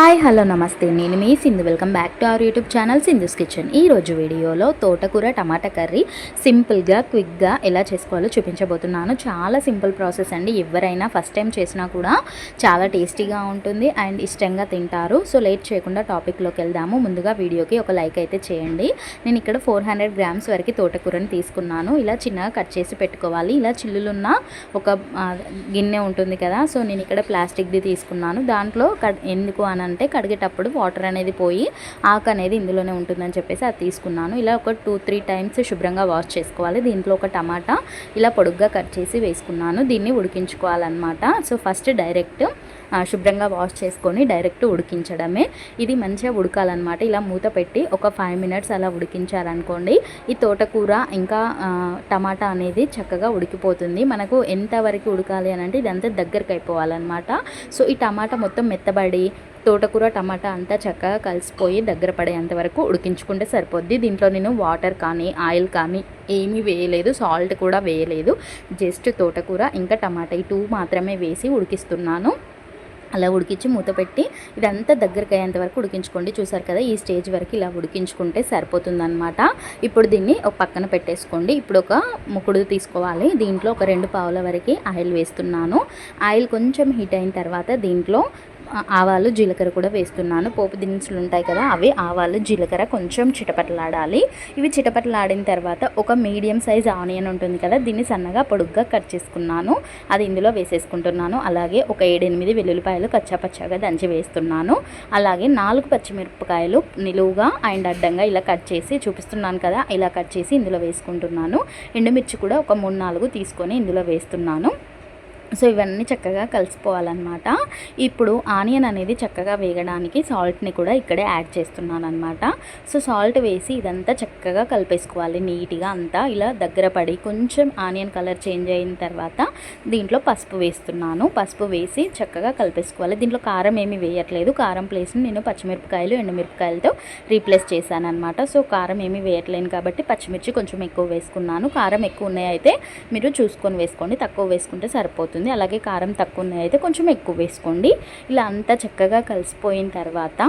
Hi hello నమస్తే. నేను మీ Sindhu. Welcome back to our YouTube channel Sindhu's kitchen. ఈ రోజు వీడియోలో తోటకూర టమాటా కర్రీ సింపుల్గా క్విక్గా ఎలా చేసుకోవాలో చూపించబోతున్నాను. చాలా సింపుల్ ప్రాసెస్ అండి. ఎవరైనా ఫస్ట్ టైం చేసినా కూడా చాలా టేస్టీగా ఉంటుంది అండ్ ఇష్టంగా తింటారు. సో లేట్ చేయకుండా టాపిక్లోకి వెళ్దాము. ముందుగా వీడియోకి ఒక లైక్ అయితే చేయండి. నేను ఇక్కడ ఫోర్ హండ్రెడ్ గ్రామ్స్ వరకు తోటకూరని తీసుకున్నాను. ఇలా చిన్నగా కట్ చేసి పెట్టుకోవాలి. ఇలా చిల్లులున్న ఒక గిన్నె ఉంటుంది కదా. సో నేను ఇక్కడ ప్లాస్టిక్ది తీసుకున్నాను. దాంట్లో ఎందుకు అని అంటే కడిగేటప్పుడు వాటర్ అనేది పోయి ఆకు అనేది ఇందులోనే ఉంటుందని చెప్పేసి అది తీసుకున్నాను. ఇలా ఒక టూ త్రీ టైమ్స్ శుభ్రంగా వాష్ చేసుకోవాలి. దీంట్లో ఒక టమాటా ఇలా పొడుగ్గా కట్ చేసి వేసుకున్నాను. దీన్ని ఉడికించుకోవాలన్నమాట. సో ఫస్ట్ డైరెక్ట్ శుభ్రంగా వాష్ చేసుకొని డైరెక్ట్ ఉడికించడమే. ఇది మంచిగా ఉడకాలన్నమాట. ఇలా మూత పెట్టి ఒక ఫైవ్ మినిట్స్ అలా ఉడికించారనుకోండి ఈ తోటకూర ఇంకా టమాటా అనేది చక్కగా ఉడికిపోతుంది. మనకు ఎంతవరకు ఉడకాలి అని అంటే ఇదంతా దగ్గరకు అయిపోవాలన్నమాట. సో ఈ టమాటా మొత్తం మెత్తబడి తోటకూర టమాటా అంతా చక్కగా కలిసిపోయి దగ్గర పడేంత వరకు ఉడికించుకుంటే సరిపోద్ది. దీంట్లో నేను వాటర్ కానీ ఆయిల్ కానీ ఏమీ వేయలేదు సాల్ట్ కూడా వేయలేదు. జస్ట్ తోటకూర ఇంకా టమాటా ఈ టూ మాత్రమే వేసి ఉడికిస్తున్నాను. అలా ఉడికించి మూత పెట్టి ఇదంతా దగ్గరికి అయ్యేంత వరకు ఉడికించుకోండి. చూసారు కదా ఈ స్టేజ్ వరకు ఇలా ఉడికించుకుంటే సరిపోతుందన్నమాట. ఇప్పుడు దీన్ని ఒక పక్కన పెట్టేసుకోండి. ఇప్పుడు ఒక ముకుడు తీసుకోవాలి. దీంట్లో ఒక రెండు పావుల వరకు ఆయిల్ వేస్తున్నాను. ఆయిల్ కొంచెం హీట్ అయిన తర్వాత దీంట్లో ఆవాలు జీలకర్ర కూడా వేస్తున్నాను. పోపు దినుసులు ఉంటాయి కదా అవి ఆవాలు జీలకర్ర కొంచెం చిటపటలాడాలి. ఇవి చిటపటలాడిన తర్వాత ఒక మీడియం సైజ్ ఆనియన్ ఉంటుంది కదా దీన్ని సన్నగా పొడుగ్గా కట్ చేసుకున్నాను. అది ఇందులో వేసేసుకుంటున్నాను. అలాగే ఒక ఏడెనిమిది వెల్లుల్లిపాయలు కచ్చాపచ్చాగా దంచి వేస్తున్నాను. అలాగే నాలుగు పచ్చిమిరపకాయలు నిలువుగా అండ్ అడ్డంగా ఇలా కట్ చేసి చూపిస్తున్నాను కదా ఇలా కట్ చేసి ఇందులో వేసుకుంటున్నాను. ఎండుమిర్చి కూడా ఒక మూడు నాలుగు తీసుకొని ఇందులో వేస్తున్నాను. సో ఇవన్నీ చక్కగా కలిసిపోవాలన్నమాట. ఇప్పుడు ఆనియన్ అనేది చక్కగా వేగడానికి సాల్ట్ని కూడా ఇక్కడే యాడ్ చేస్తున్నాను అనమాట సో సాల్ట్ వేసి ఇదంతా చక్కగా కలిపేసుకోవాలి నీట్గా అంతా. ఇలా దగ్గర పడి కొంచెం ఆనియన్ కలర్ చేంజ్ అయిన తర్వాత దీంట్లో పసుపు వేస్తున్నాను. పసుపు వేసి చక్కగా కలిపేసుకోవాలి. దీంట్లో కారం ఏమీ వేయట్లేదు. కారం ప్లేస్ని నేను పచ్చిమిరపకాయలు ఎండుమిరపకాయలతో రీప్లేస్ చేశాను అనమాట సో కారం ఏమీ వేయట్లేను కాబట్టి పచ్చిమిర్చి కొంచెం ఎక్కువ వేసుకున్నాను. కారం ఎక్కువ ఉన్నాయి అయితే మీరు చూసుకొని వేసుకోండి. తక్కువ వేసుకుంటే సరిపోతుంది. అలాగే కారం తక్కువ ఉన్నాయి అయితే కొంచెం ఎక్కువ వేసుకోండి. ఇలా అంతా చక్కగా కలిసిపోయిన తర్వాత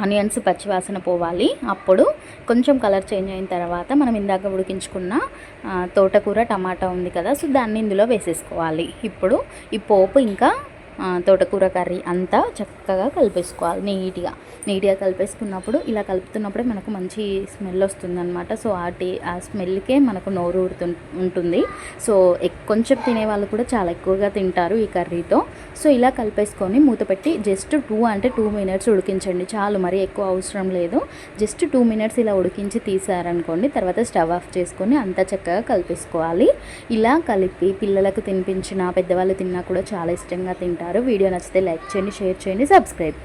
ఆనియన్స్ పచ్చివాసన పోవాలి. అప్పుడు కొంచెం కలర్ చేంజ్ అయిన తర్వాత మనం ఇందాక ఉడికించుకున్న తోటకూర టమాటా ఉంది కదా సో దాన్ని ఇందులో వేసేసుకోవాలి. ఇప్పుడు ఈ పోపు ఇంకా తోటకూర కర్రీ అంతా చక్కగా కలిపేసుకోవాలి నీట్గా. నీట్గా కలిపేసుకున్నప్పుడు ఇలా కలుపుతున్నప్పుడే మనకు మంచి స్మెల్ వస్తుందన్నమాట. సో ఆ టీ ఆ స్మెల్కే మనకు నోరు ఊరుతు ఉంటుంది. సో కొంచెం తినే వాళ్ళు కూడా చాలా ఎక్కువగా తింటారు ఈ కర్రీతో. సో ఇలా కలిపేసుకొని మూత పెట్టి జస్ట్ టూ అంటే టూ మినిట్స్ ఉడికించండి. చాలు మరి ఎక్కువ అవసరం లేదు. జస్ట్ టూ మినిట్స్ ఇలా ఉడికించి తీసారనుకోండి తర్వాత స్టవ్ ఆఫ్ చేసుకొని అంతా చక్కగా కలిపేసుకోవాలి. ఇలా కలిపి పిల్లలకు తినిపించిన పెద్దవాళ్ళు తిన్నా కూడా చాలా ఇష్టంగా తింటారు. వీడియో నచ్చితే లైక్ చేయండి షేర్ చేయండి సబ్స్క్రైబ్.